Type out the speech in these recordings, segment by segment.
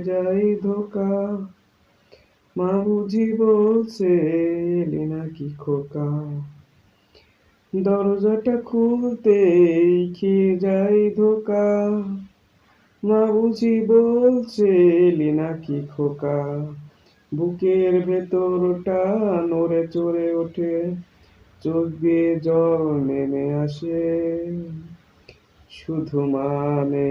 যাই ধোকা। মা বুঝি বলছে এলি নাকি খোকা। দরজাটা খুলতে খেয়ে যাই ধোকা। মা বুঝি বলছে এলি নাকি খোকা। বুকের ভেতরটা নড়ে চড়ে ওঠে, চোখ দিয়ে জল নেমে আসে। শুধু মানে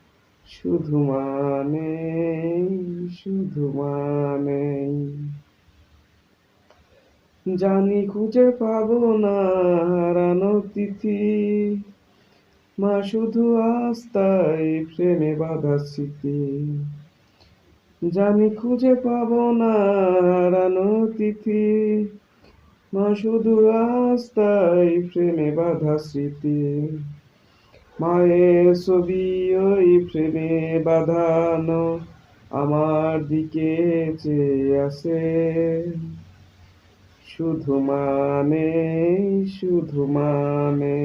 শুধু মানে শুধু মানে জানি খুঁজে পাবো না তিথি মা শুধু আস্তায় প্রেমে বাধা স্মৃতি। জানি খুঁজে পাবো না তিথি মা শুধু আস্তায় প্রেমে বাধা স্মৃতি। মায়ের ছবি ওই প্রেমে বাঁধানো আমার দিকে চেয়ে আছে। শুধু মানে শুধু মানে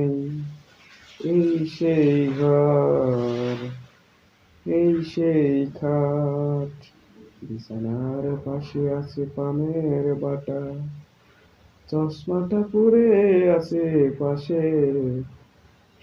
এই সেই ঘর, এই সেই খাট, বিছানার পাশে আছে পানের বাটা, চশমাটা পরে আছে পাশে